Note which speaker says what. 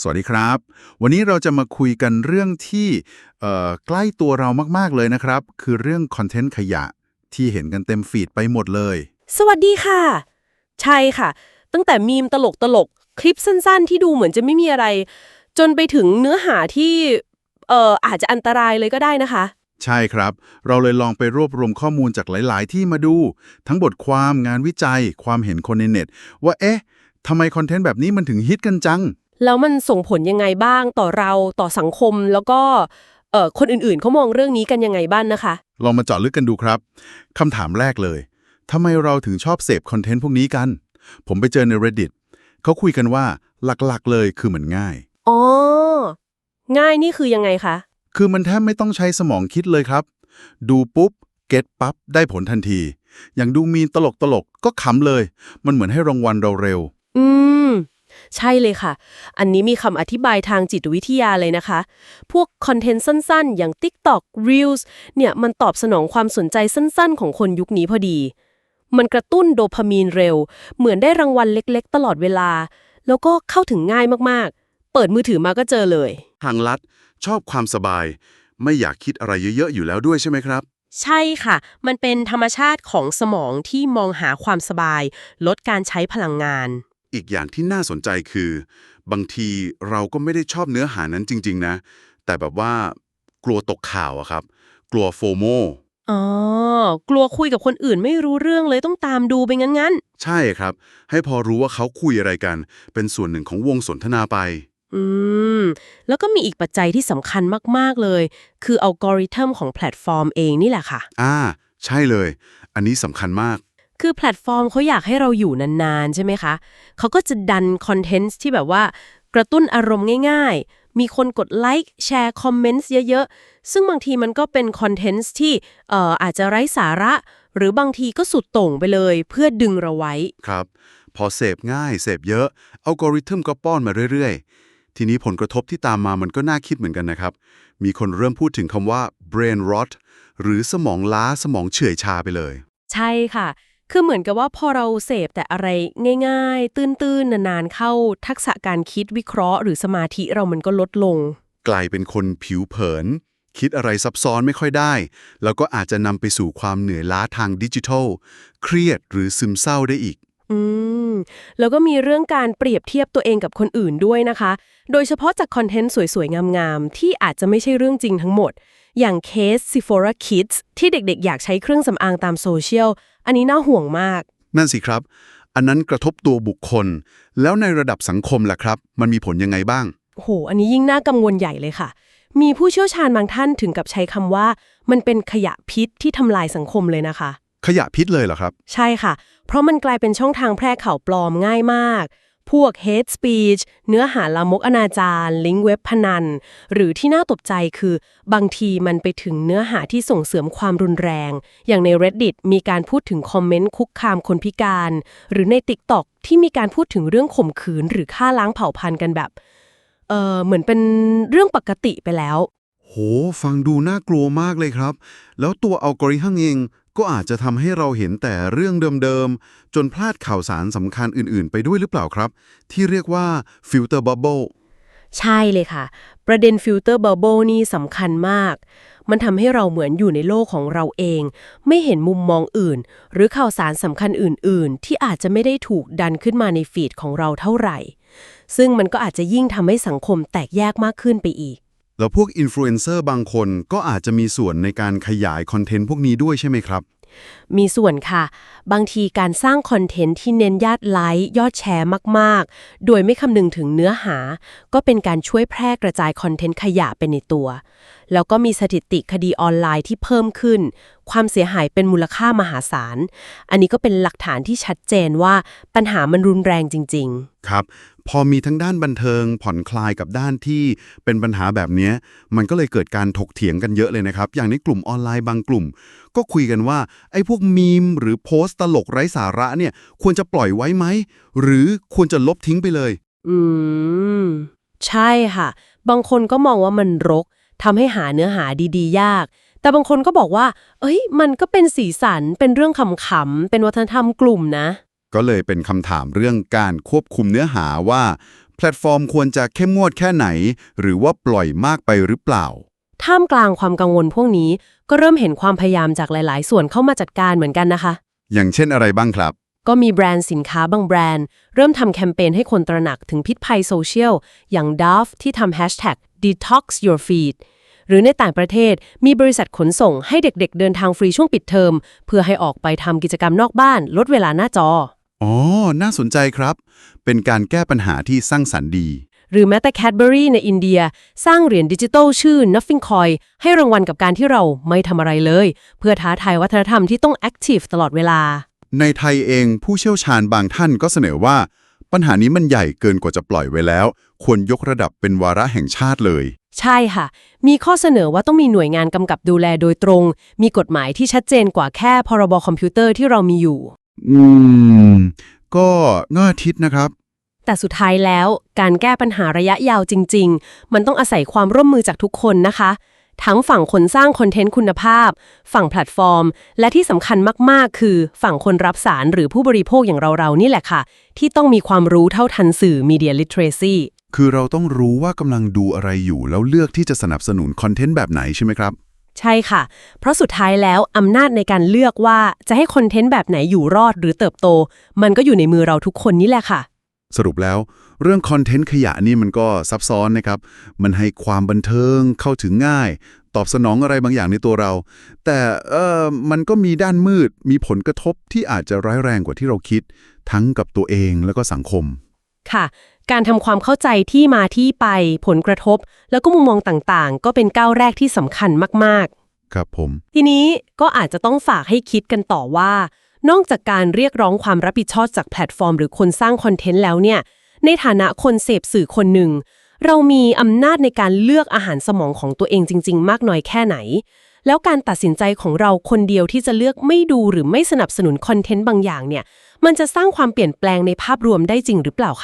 Speaker 1: สวัสดีครับ วันนี้เราจะมาคุยกันเรื่องที่เอ่อใกล้ตัวเรามาก ๆ เลยนะครับ คือเรื่องคอนเทนต์ขยะที่เห็นกันเต็มฟีดไปหมดเลย
Speaker 2: สวัสดีค่ะ ใช่ค่ะ ตั้งแต่มีมตลกตลกๆคลิปสั้นๆ ที่ดูเหมือนจะไม่มีอะไร จนไปถึงเนื้อหาที่เอ่ออาจจะอันตรายเลยก็ได้นะคะ
Speaker 1: ใช่ครับ เราเลยลองไปรวบรวมข้อมูลจากหลาย ๆ ที่มาดู ทั้งบทความงานวิจัย ความเห็นคนในเน็ต ว่าเอ๊ะทำไมคอนเทนต์แบบนี้มันถึงฮิตกันจัง
Speaker 2: แล้วมันส่งผลยังไงบ้างต่อเราต่อสังคม แล้วก็เอ่อคนอื่นๆเขามองเรื่องนี้กันยังไงบ้างนะคะ
Speaker 1: ลองมาเจาะลึกกันดูครับคำถามแรกเลยทำไมเราถึงชอบเสพคอนเทนต์พวกนี้กัน ผมไปเจอใน reddit เขาคุยกันว่าหลักๆเลยคือมันง่าย
Speaker 2: อ๋อง่ายนี่คือยังไงคะ
Speaker 1: คือมันแทบไม่ต้องใช้สมองคิดเลยครับ ดูปุ๊บเก็ตปั๊บได้ผลทันที อย่างดูมีนตลกตลกๆก็ขำเลย มันเหมือนให้รางวัลเราเร็ว
Speaker 2: อืม ใช่เลยค่ะ อันนี้มีคำอธิบายทางจิตวิทยาเลยนะคะ พวกคอนเทนต์สั้นๆ อย่าง TikTok Reels เนี่ยมันตอบสนองความสนใจสั้นๆ ของคนยุคนี้พอดี มันกระตุ้นโดพามีนเร็ว เหมือนได้รางวัลเล็กๆ ตลอดเวลา แล้วก็เข้าถึงง่ายมากๆ เปิดมือถือมาก็เจอเลย
Speaker 3: ทางลัด ชอบความสบาย ไม่อยากคิดอะไรเยอะๆ อยู่แล้วด้วยใช่ไหมครับ
Speaker 2: ใช่ค่ะ มันเป็นธรรมชาติของสมองที่มองหาความสบาย ลดการใช้พลังงาน
Speaker 3: อีกอย่างที่น่าสนใจคือ บางทีเราก็ไม่ได้ชอบเนื้อหานั้นจริง ๆ นะ แต่แบบว่ากลัวตกข่าวอะครับ กลัวโฟโม
Speaker 2: อ๋อกลัวคุยกับคนอื่นไม่รู้เรื่องเลยต้องตามดูไปงั้นๆ
Speaker 3: ใช่ครับ ให้พอรู้ว่าเขาคุยอะไรกัน เป็นส่วนหนึ่งของวงสนทนาไป
Speaker 2: อืม แล้วก็มีอีกปัจจัยที่สำคัญมากๆเลย คืออัลกอริทึมของแพลตฟอร์มเองนี่แหละค่ะ
Speaker 3: อ่า ใช่เลย อันนี้สำคัญมาก
Speaker 2: คือแพลตฟอร์มเขาอยากให้เราอยู่นานๆ ใช่ไหมคะ เขาก็จะดันคอนเทนต์ที่แบบว่ากระตุ้นอารมณ์ง่าย ๆ มีคนกดไลค์แชร์คอมเมนต์เยอะๆ ซึ่งบางทีมันก็เป็นคอนเทนต์ที่เอ่ออาจจะไร้สาระ หรือบางทีก็สุดโต่งไปเลยเพื่อดึงเราไว้
Speaker 3: ครับ พอเสพง่าย เสพเยอะอัลกอริทึมก็ป้อนมาเรื่อยๆ ทีนี้ผลกระทบที่ตามมามันก็น่าคิดเหมือนกันนะครับ มีคนเริ่มพูดถึงคำว่า brain rot หรือสมองล้าสมองเฉื่อยชาไปเลย
Speaker 2: ใช่ค่ะ คือเหมือนกับว่าพอเราเสพแต่อะไรง่าย ๆ ตื้นๆนานๆเข้าทักษะการคิดวิเคราะห์ หรือสมาธิเรามันก็ลดลง
Speaker 3: กลายเป็นคนผิวเผิน คิดอะไรซับซ้อนไม่ค่อยได้ แล้วก็อาจจะนำไปสู่ความเหนื่อยล้าทางดิจิทัล เครียดหรือซึมเศร้าได้อีก
Speaker 2: อืม แล้วก็มีเรื่องการเปรียบเทียบตัวเองกับคนอื่นด้วยนะคะ โดยเฉพาะจากคอนเทนต์สวยๆ งามๆ ที่อาจจะไม่ใช่เรื่องจริงทั้งหมด อย่างเคส Sephora Kids ที่เด็กๆ อยากใช้เครื่องสำอางตามโซเชียล อันนี้น่าห่วงมาก
Speaker 3: นั่นสิครับ อันนั้นกระทบตัวบุคคล แล้วในระดับสังคมล่ะครับ มันมีผลยังไงบ้าง
Speaker 2: โห อันนี้ยิ่งน่ากังวลใหญ่เลยค่ะ มีผู้เชี่ยวชาญบางท่านถึงกับใช้คำว่า มันเป็นขยะพิษที่ทำลายสังคมเลยนะคะ
Speaker 3: ขยะพิษเลยเหรอครับ
Speaker 2: ใช่ค่ะ เพราะมันกลายเป็นช่องทางแพร่ข่าวปลอมง่ายมาก พวก hate speech เนื้อหาลามกอนาจารลิงก์เว็บพนัน หรือที่น่าตกใจคือบางทีมันไปถึงเนื้อหาที่ส่งเสริมความรุนแรง อย่างใน reddit มีการพูดถึงคอมเมนต์คุกคามคนพิการ หรือใน tiktok ที่มีการพูดถึงเรื่องข่มขืน หรือฆ่าล้างเผ่าพันธุ์กันแบบ เออเหมือนเป็นเรื่องปกติไปแล้ว
Speaker 3: โห ฟังดูน่ากลัวมากเลยครับ แล้วตัวอัลกอริทึมเอง ก็อาจจะทำให้เราเห็นแต่เรื่องเดิมๆ จนพลาดข่าวสารสำคัญอื่นๆ ไปด้วยหรือเปล่าครับ ที่เรียกว่าฟิลเตอร์บับเบิล
Speaker 2: ใช่เลยค่ะ ประเด็นฟิลเตอร์บับเบิลนี่สำคัญมาก มันทำให้เราเหมือนอยู่ในโลกของเราเอง ไม่เห็นมุมมองอื่น หรือข่าวสารสำคัญอื่น ๆ ที่อาจจะไม่ได้ถูกดันขึ้นมาในฟีดของเราเท่าไหร่ ซึ่งมันก็อาจจะยิ่งทำให้สังคมแตกแยกมากขึ้นไปอีก
Speaker 3: แล้วพวกอินฟลูเอนเซอร์บางคนก็อาจจะมีส่วนในการขยายคอนเทนต์พวกนี้ด้วยใช่ไหมครับ
Speaker 2: มีส่วนค่ะ บางทีการสร้างคอนเทนต์ที่เน้นยอดไลค์ยอดแชร์มากๆ โดยไม่คำนึงถึงเนื้อหา ก็เป็นการช่วยแพร่กระจายคอนเทนต์ขยะไปในตัวแล้วก็มีสถิติคดีออนไลน์ที่เพิ่มขึ้น ความเสียหายเป็นมูลค่ามหาศาล อันนี้ก็เป็นหลักฐานที่ชัดเจนว่าปัญหามันรุนแรงจริง ๆ
Speaker 3: ครับ พอมีทั้งด้านบันเทิงผ่อนคลายกับด้านที่เป็นปัญหาแบบเนี้ยมันก็เลยเกิดการถกเถียงกันเยอะเลยนะครับ อย่างในกลุ่มออนไลน์บางกลุ่ม ก็คุยกันว่า ไอ้พวกมีมหรือโพสต์ตลกไร้สาระเนี่ยควรจะปล่อยไว้ไหม หรือควรจะลบทิ้งไปเลย
Speaker 2: อืม ใช่ค่ะ บางคนก็มองว่ามันรก ทำให้หาเนื้อหาดีๆ ยาก แต่บางคนก็บอกว่า เอ้ย มันก็เป็นสีสัน เป็นเรื่องขำๆ เป็นวัฒนธรรมกลุ่มนะ
Speaker 3: ก็เลยเป็นคำถามเรื่องการควบคุมเนื้อหาว่า แพลตฟอร์มควรจะเข้มงวดแค่ไหน หรือว่าปล่อยมากไปหรือเปล่า
Speaker 2: ท่ามกลางความกังวลพวกนี้ ก็เริ่มเห็นความพยายามจากหลาย ๆ ส่วนเข้ามาจัดการเหมือนกันนะคะ
Speaker 3: อย่างเช่นอะไรบ้างครับ
Speaker 2: ก็มีแบรนด์สินค้าบางแบรนด์ เริ่มทำแคมเปญให้คนตระหนักถึงพิษภัยโซเชียล อย่าง Dove ที่ทำ Hashtag Detox Your Feed หรือในต่างประเทศมีบริษัทขนส่งให้เด็กๆ เดินทางฟรีช่วงปิดเทอม เพื่อให้ออกไปทำกิจกรรมนอกบ้าน ลดเวลาหน้าจอ
Speaker 3: อ๋อ น่าสนใจครับ เป็นการแก้ปัญหาที่สร้างสรรค์ดี
Speaker 2: หรือแม้แต่ Cadbury ในอินเดีย สร้างเหรียญดิจิทัลชื่อ Nothing Coin ให้รางวัลกับการที่เราไม่ทำอะไรเลย เพื่อท้าทายวัฒนธรรมที่ต้อง active ตลอดเวลา
Speaker 3: ในไทยเองผู้เชี่ยวชาญบางท่านก็เสนอว่า ปัญหานี้มันใหญ่เกินกว่าจะปล่อยไว้แล้ว ควรยกระดับเป็นวาระแห่งชาติเลย
Speaker 2: ใช่ค่ะ มีข้อเสนอว่าต้องมีหน่วยงานกำกับดูแลโดยตรง มีกฎหมายที่ชัดเจนกว่าแค่พรบคอมพิวเตอร์ที่เรามีอยู่
Speaker 3: อืม ก็น่าทิศนะครับ
Speaker 2: แต่สุดท้ายแล้วการแก้ปัญหาระยะยาวจริง ๆ มันต้องอาศัยความร่วมมือจากทุกคนนะคะ ทั้งฝั่งคนสร้างคอนเทนต์คุณภาพ ฝั่งแพลตฟอร์ม และที่สำคัญมากๆ คือฝั่งคนรับสารหรือผู้บริโภคอย่างเราๆ นี่แหละค่ะ ที่ต้องมีความรู้เท่าทันสื่อ Media Literacy
Speaker 3: คือเราต้องรู้ว่ากำลังดูอะไรอยู่ แล้วเลือกที่จะสนับสนุนคอนเทนต์แบบไหนใช่ไหมครับ
Speaker 2: ใช่ค่ะ เพราะสุดท้ายแล้วอำนาจในการเลือกว่าจะให้คอนเทนต์แบบไหนอยู่รอดหรือเติบโต มันก็อยู่ในมือเราทุกคนนี่แหละค่ะ
Speaker 3: สรุปแล้วเรื่องคอนเทนต์ขยะนี่มันก็ซับซ้อนนะครับ มันให้ความบันเทิงเข้าถึงง่าย ตอบสนองอะไรบางอย่างในตัวเรา แต่เออมันก็มีด้านมืดมีผลกระทบที่อาจจะร้ายแรงกว่าที่เราคิด ทั้งกับตัวเองแล้วก็สังคม
Speaker 2: ค่ะ การทำความเข้าใจที่มาที่ไปผลกระทบ แล้วก็มุมมองต่างๆ ก็เป็นก้าวแรกที่สำคัญมาก
Speaker 3: ครับผม
Speaker 2: ๆทีนี้ก็อาจจะต้องฝากให้คิดกันต่อว่า นอกจากการเรียกร้องความรับผิดชอบจากแพลตฟอร์ม หรือคนสร้างคอนเทนต์แล้วเนี่ย ในฐานะคนเสพสื่อคนหนึ่ง เรามีอำนาจในการเลือกอาหารสมองของตัวเองจริง ๆ มากน้อยแค่ไหน แล้วการตัดสินใจของเราคนเดียวที่จะเลือกไม่ดูหรือไม่สนับสนุนคอนเทนต์บางอย่างเนี่ย มันจะสร้างความเปลี่ยนแปลงในภาพรวมได้จริงหรือเปล่าคะ